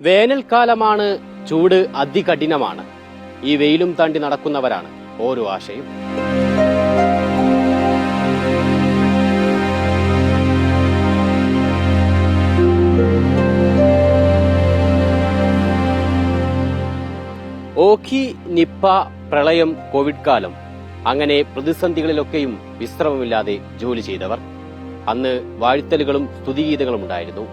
വേനൽക്കാലമാണ് ചൂട് അതികഠിനമാണ്. ഈ വെയിലും താണ്ടി നടക്കുന്നവരാണ്. ഓരോ ആശയും. ഓഖി നിപ്പ പ്രളയം കോവിഡ് കാലം. അങ്ങനെ പ്രതിസന്ധികളിലൊക്കെയും വിശ്രമമില്ലാതെ ജോലി ചെയ്തവർ. അന്ന് വാഴ്ത്തലുകളും സ്തുതിഗീതങ്ങളും ഉണ്ടായിരുന്നു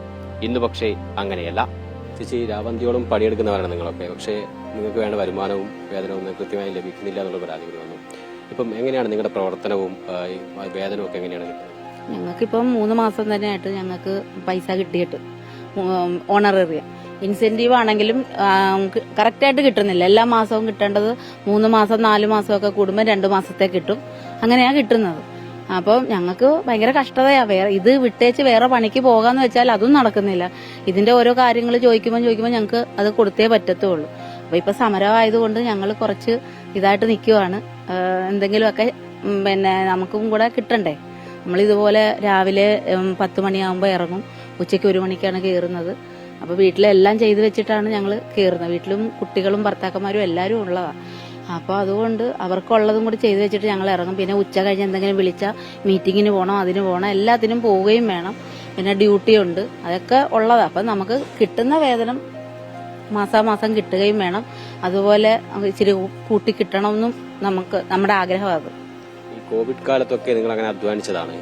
ഇന്ന് പക്ഷേ അങ്ങനെയല്ല. ചേച്ചി രാവന്തിയോളം പണിയെടുക്കുന്നവരാണ് നിങ്ങളൊക്കെ. പക്ഷേ നിങ്ങൾക്ക് വേണ്ട വരുമാനവും വേതനവും കൃത്യമായി ലഭിക്കുന്നില്ല എന്നുള്ള പരാതികൾ വന്നു. ഇപ്പം എങ്ങനെയാണ് നിങ്ങളുടെ പ്രവർത്തനവും വേതനവും ഒക്കെ എങ്ങനെയാണ് ഞങ്ങൾക്കിപ്പം മൂന്ന് മാസം തന്നെ ആയിട്ട് ഞങ്ങൾക്ക് പൈസ കിട്ടിയിട്ട് ഓണറേറിയ. ഇൻസെന്റീവ് ആണെങ്കിലും കറക്റ്റായിട്ട് കിട്ടുന്നില്ല. എല്ലാ മാസവും കിട്ടേണ്ടത് മൂന്ന് മാസം നാല് മാസമൊക്കെ കൂടുമ്പോൾ രണ്ട് മാസത്തെ കിട്ടും. അങ്ങനെയാണ് കിട്ടുന്നത്. അപ്പോൾ ഞങ്ങൾക്ക് ഭയങ്കര കഷ്ടതയാ. വേറെ ഇത് വിട്ടേച്ച് വേറെ പണിക്ക് പോകാന്ന് വെച്ചാൽ അതും നടക്കുന്നില്ല. ഇതിന്റെ ഓരോ കാര്യങ്ങൾ ചോദിക്കുമ്പോൾ ചോദിക്കുമ്പോൾ ഞങ്ങൾക്ക് അത് കൊടുത്തേ പറ്റത്തുള്ളൂ. അപ്പൊ ഇപ്പൊ സമരമായതുകൊണ്ട് ഞങ്ങൾ കുറച്ച് ഇതായിട്ട് നിൽക്കുവാണ് എന്തെങ്കിലുമൊക്കെ പിന്നെ നമുക്കും കൂടെ കിട്ടണ്ടേ. നമ്മൾ ഇതുപോലെ രാവിലെ പത്ത് മണിയാകുമ്പോൾ ഇറങ്ങും. ഉച്ചയ്ക്ക് ഒരു മണിക്കാണ് കയറുന്നത്. അപ്പോൾ വീട്ടിലെല്ലാം ചെയ്തു വെച്ചിട്ടാണ് ഞങ്ങൾ കയറുന്നത്. വീട്ടിലും കുട്ടികളും ഭർത്താക്കന്മാരും എല്ലാവരും ഉള്ളതാണ് അപ്പോൾ അതുകൊണ്ട് അവർക്കുള്ളതും കൂടി ചെയ്തു വെച്ചിട്ട് ഞങ്ങൾ ഇറങ്ങും. പിന്നെ ഉച്ച കഴിഞ്ഞ് എന്തെങ്കിലും വിളിച്ചാൽ മീറ്റിങ്ങിന് പോകണം അതിന് പോകണം എല്ലാത്തിനും പോവുകയും വേണം. പിന്നെ ഡ്യൂട്ടി ഉണ്ട്. അതൊക്കെ ഉള്ളതാണ് അപ്പം നമുക്ക് കിട്ടുന്ന വേതനം മാസാമാസം കിട്ടുകയും വേണം. അതുപോലെ ഇച്ചിരി കൂട്ടി കിട്ടണമെന്നും നമുക്ക് നമ്മുടെ ആഗ്രഹമാണ് ഈ കോവിഡ് കാലത്തൊക്കെ നിങ്ങൾ അങ്ങനെ അധ്വാനിച്ചതാണ്?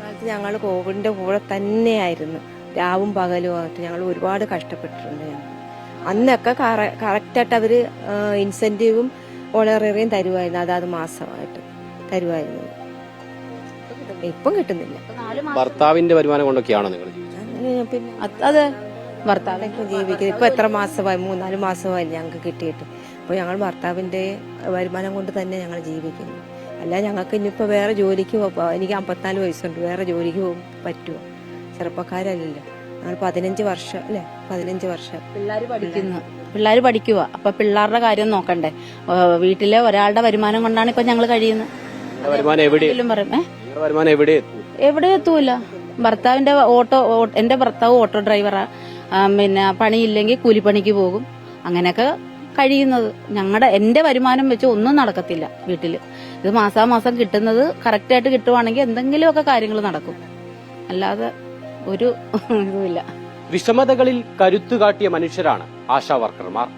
കാലത്ത് ഞങ്ങൾ കോവിഡിന്റെ കൂടെ തന്നെയായിരുന്നു. രാവും പകലും ആയിട്ട് ഞങ്ങൾ ഒരുപാട് കഷ്ടപ്പെട്ടിട്ടുണ്ട് ഞങ്ങൾ. അന്നൊക്കെ കറക്റ്റായിട്ട് അവർ ഇൻസെന്റീവും ഓണറേറിയും തരുമായിരുന്നു അതാത് മാസമായിട്ട് തരുമായിരുന്നു ഇപ്പം കിട്ടുന്നില്ല. ഭർത്താവിന്റെ വരുമാനം കൊണ്ടൊക്കെയാണോ നിങ്ങൾ പിന്നെ അതെ ഭർത്താവിനൊക്കെ ഇപ്പം ജീവിക്കുന്നത് ഇപ്പൊ എത്ര മാസമായി? മൂന്നാൽ മാസമായി ഞങ്ങൾക്ക് കിട്ടിയിട്ട്. അപ്പോൾ ഞങ്ങൾ ഭർത്താവിന്റെ വരുമാനം കൊണ്ട് തന്നെ ഞങ്ങൾ ജീവിക്കുന്നു. അല്ല ഞങ്ങൾക്ക് ഇനിയിപ്പോൾ വേറെ ജോലിക്ക് പോകാം എനിക്ക് അമ്പത്തിനാല് വയസ്സുണ്ട്. വേറെ ജോലിക്ക് പോകും പറ്റുമോ? ചെറുപ്പക്കാരല്ലല്ലോ. ഞങ്ങൾ പതിനഞ്ച് വർഷം അല്ലേ? പതിനഞ്ച് വർഷം. പിള്ളേർ പഠിക്കുന്നു. പിള്ളേർ പഠിക്കുക അപ്പൊ പിള്ളേരുടെ കാര്യം നോക്കണ്ടേ. വീട്ടിലെ ഒരാളുടെ വരുമാനം കൊണ്ടാണ് ഇപ്പൊ ഞങ്ങൾ കഴിയുന്നത്. എവിടെ? എങ്കിലും പറയും ഏ? വരുമാനം എവിടെ എത്തും? എവിടെ എത്തൂല. ഭർത്താവിന്റെ ഓട്ടോ എന്റെ ഭർത്താവ് ഓട്ടോ ഡ്രൈവറാ. പിന്നെ പണിയില്ലെങ്കിൽ കൂലിപ്പണിക്ക് പോകും. അങ്ങനെയൊക്കെ കഴിയുന്നത്. ഞങ്ങളുടെ എന്റെ വരുമാനം വെച്ച് ഒന്നും നടക്കത്തില്ല വീട്ടിൽ. ഇത് മാസാമാസം കിട്ടുന്നത് കറക്റ്റായിട്ട് കിട്ടുവാണെങ്കിൽ എന്തെങ്കിലുമൊക്കെ കാര്യങ്ങൾ നടക്കും. അല്ലാതെ ഒരു ഇതുമില്ല. വിഷമതകളിൽ കരുത്തു കാട്ടിയ മനുഷ്യരാണ് ആശാ വർക്കർമാർ.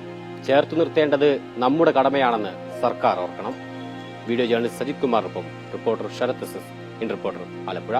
ചേർത്തു നിർത്തേണ്ടത് നമ്മുടെ കടമയാണെന്ന് സർക്കാർ ഓർക്കണം. Video journalist Sajith കുമാറിനൊപ്പം reporter Sarath S S in reporter Alappuzha.